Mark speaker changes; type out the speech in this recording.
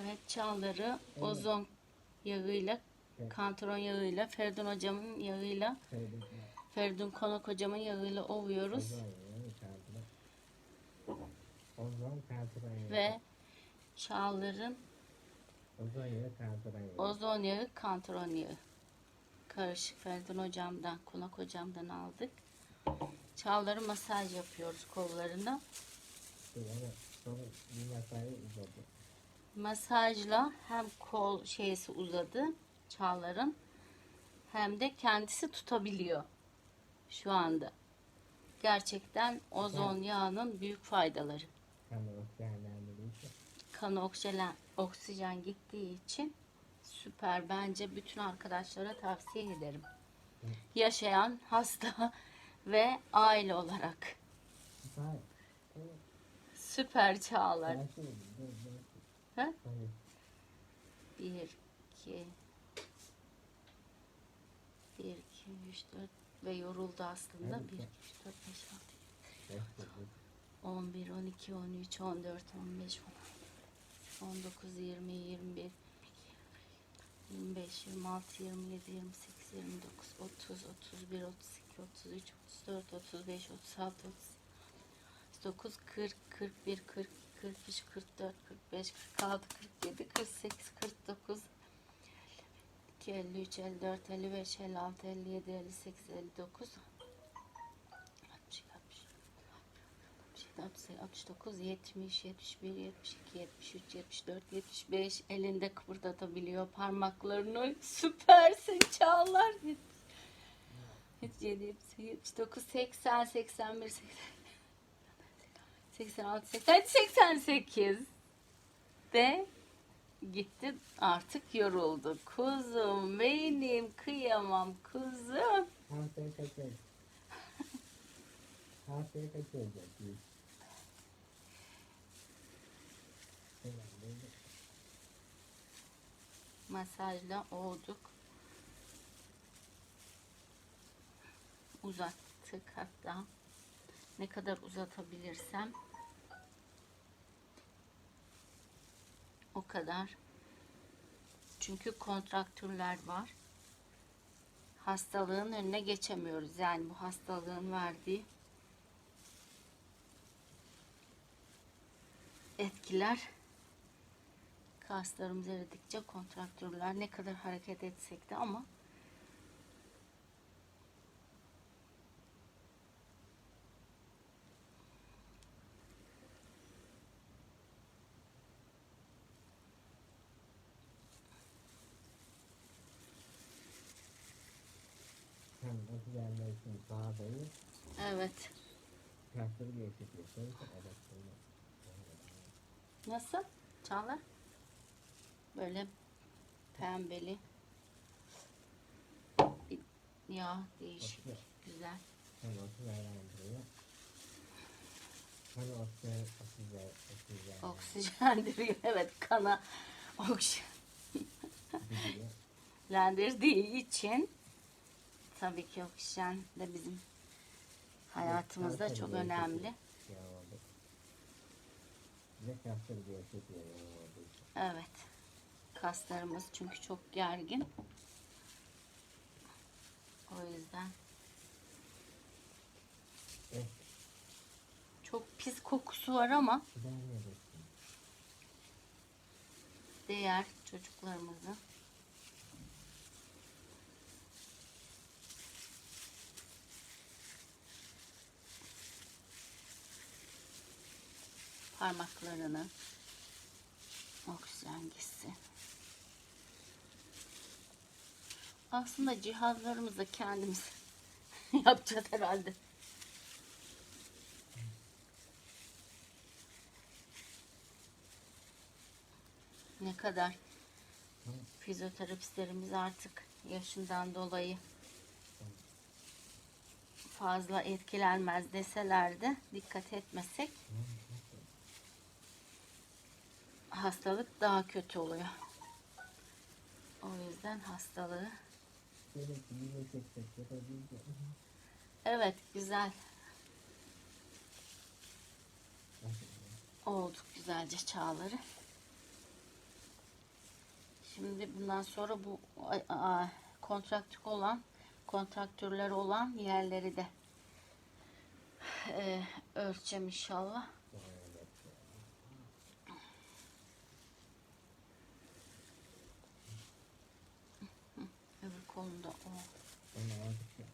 Speaker 1: Evet çağları ozon yağıyla, kantron yağıyla, Ferdun hocamın yağıyla,
Speaker 2: Feridun
Speaker 1: Ferdun Konak hocamın yağıyla ovuyoruz.
Speaker 2: Ozon.
Speaker 1: Ve çağların
Speaker 2: Ozon yağı kantron yağı.
Speaker 1: ozon yağı, kantron yağı. Karışık Ferdun hocamdan, Konak hocamdan aldık. Çağları masaj yapıyoruz kollarına.
Speaker 2: Ama sonra bir masayı uzadı.
Speaker 1: Masajla hem kol şeysi uzadı çağların hem de kendisi tutabiliyor şu anda. Gerçekten ozon yağının büyük faydaları.
Speaker 2: Kanı
Speaker 1: oksijen, oksijen gittiği için süper. Bence bütün arkadaşlara tavsiye ederim. Yaşayan, hasta ve aile olarak. Süper çağlar. Ha?
Speaker 2: Hayır.
Speaker 1: Bir, iki, bir, iki, üç, dört ve yoruldu aslında.
Speaker 2: Evet.
Speaker 1: Bir, iki, üç, dört, beş, altı,
Speaker 2: Beş dur dur.
Speaker 1: 11, 12, 13, 14, 15, 16, 19, 20, 21, 25, 26, 27, 28, 29, 30, 31, 32, 33, 34, 35, 36, 39, 40, 41, 42, 43, 44, 45, 46, 47, 48, 49, 52, 53, 54, 55, 56, 57, 58, 59, 60, 60. 69, 70, 71, 72, 73, 74, 75 elinde kıpırdatabiliyor parmaklarını. Süpersin Çağlar. 77, 79, 80, 81, 80, 86, 80, 88 ve gitti artık yoruldu. Kuzum benim kıyamam kuzum.
Speaker 2: Haftaya kaç olacak? Haftaya kaç olacak?
Speaker 1: Masajla olduk. Uzattık hatta. Ne kadar uzatabilirsem o kadar. Çünkü kontraktürler var. Hastalığın önüne geçemiyoruz. Yani bu hastalığın verdiği etkiler kaslarımız eridikçe kontraktörler ne kadar hareket etsek de ama
Speaker 2: Oksijenler için sağdayı,
Speaker 1: evet.
Speaker 2: kasları gevşetiyorsunuz. Evet, böyle.
Speaker 1: Nasıl? Çağlar? Böyle pembeli bir yağ değişik.
Speaker 2: Oksijen.
Speaker 1: Güzel.
Speaker 2: Hem oksijenlendiriyor. Hem oksijen, oksijen, oksijen.
Speaker 1: Oksijendiriyor. Evet kana
Speaker 2: Gidiyor.
Speaker 1: oksijenlendirdiği için tabii ki oksijen de bizim hayatımızda
Speaker 2: Kasları
Speaker 1: çok önemli. Evet. Kaslarımız çünkü çok gergin. O yüzden
Speaker 2: Evet.
Speaker 1: çok pis kokusu var ama diğer çocuklarımızın parmaklarını oksijen gitsin. Aslında cihazlarımızı kendimiz yapacağız herhalde. Ne kadar fizyoterapistlerimiz artık yaşından dolayı fazla etkilenmez deseler de dikkat etmesek hastalık daha kötü oluyor. O yüzden hastalığı evet güzel olduk güzelce çağları. Şimdi bundan sonra bu kontraktör olan kontraktörleri olan yerleri de e, ölçeceğim inşallah.
Speaker 2: 冻的哦。